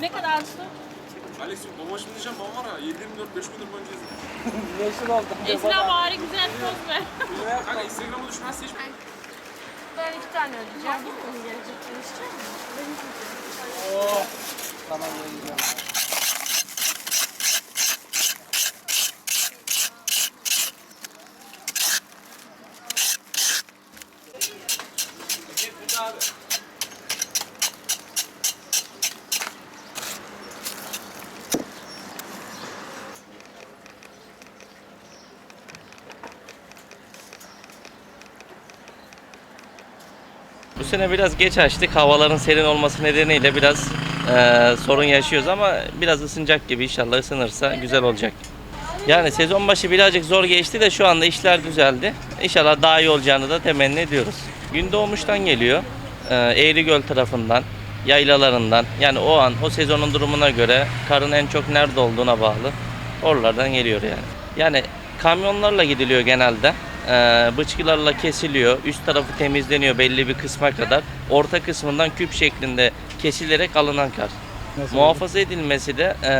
Ne kadar su? Alex'im babama şimdi diyeceğim babam var ya 7-24 5 gündür boyunca izledim. Meşhur oldum. Abi bari güzel poz ver. Kanka Instagram'a düşmezse hiç Ben iki tane ödeyeceğim. Oh. Tamam yiyeceğim. Bu sene biraz geç açtık. Havaların serin olması nedeniyle biraz eee, sorun yaşıyoruz ama biraz ısınacak gibi inşallah ısınırsa güzel olacak. Yani sezon başı birazcık zor geçti de şu anda işler düzeldi. İnşallah daha iyi olacağını da temenni ediyoruz. Gün doğmuştan geliyor. Eee Eğrigöl tarafından, yaylalarından. Yani o an, o sezonun durumuna göre karın en çok nerede olduğuna bağlı. Oralardan geliyor yani. Yani kamyonlarla gidiliyor genelde. Ee, bıçkılarla kesiliyor. Üst tarafı temizleniyor belli bir kısma kadar. Orta kısmından küp şeklinde kesilerek alınan kar. Muhafaza edilmesi de e,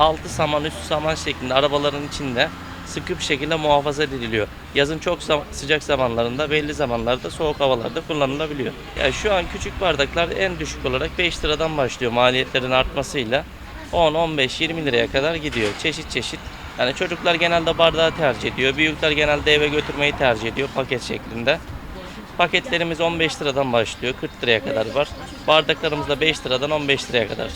altı saman üstü saman şeklinde arabaların içinde sıkı bir şekilde muhafaza ediliyor. Yazın çok zam- sıcak zamanlarında belli zamanlarda soğuk havalarda kullanılabiliyor. Yani şu an küçük bardaklar en düşük olarak 5 liradan başlıyor maliyetlerin artmasıyla. 10, 15, 20 liraya kadar gidiyor. Çeşit çeşit. Yani çocuklar genelde bardağı tercih ediyor. Büyükler genelde eve götürmeyi tercih ediyor paket şeklinde. Paketlerimiz 15 liradan başlıyor. 40 liraya kadar var. Bardaklarımız da 5 liradan 15 liraya kadar.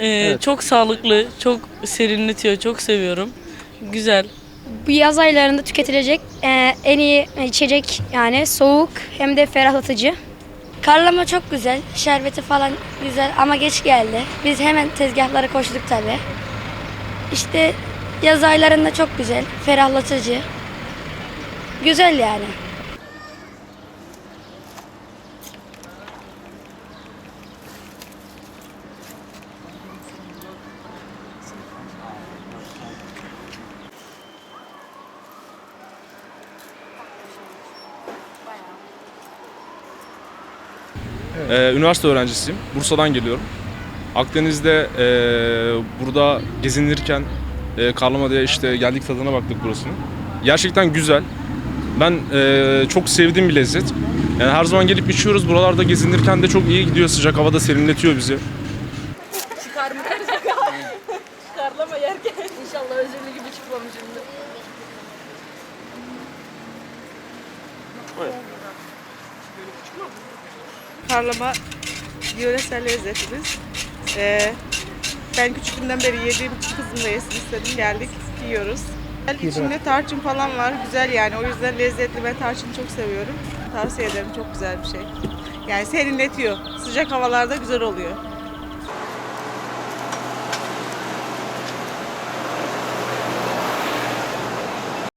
Ee, Çok sağlıklı, çok serinletiyor, çok seviyorum. Güzel. Bu yaz aylarında tüketilecek e, en iyi içecek yani soğuk hem de ferahlatıcı. Karlama çok güzel, şerbeti falan güzel ama geç geldi. Biz hemen tezgahlara koştuk tabi. İşte yaz aylarında çok güzel, ferahlatıcı. Güzel yani. Ee, üniversite öğrencisiyim. Bursa'dan geliyorum. Akdeniz'de e, burada gezinirken e, Karlamada'ya işte geldik tadına baktık burasının. Gerçekten güzel. Ben e, çok sevdiğim bir lezzet. Yani her zaman gelip içiyoruz. Buralarda gezinirken de çok iyi gidiyor. Sıcak havada serinletiyor bizi. Karlama yerken. İnşallah özürlü gibi çıkmamışımdır. Karlama yöresel lezzetimiz. Ee, ben küçüklüğümden beri yediğim için kızım da yesin istedim. Geldik, yiyoruz. İçinde tarçın falan var. Güzel yani. O yüzden lezzetli. Ben tarçını çok seviyorum. Tavsiye ederim. Çok güzel bir şey. Yani serinletiyor. Sıcak havalarda güzel oluyor.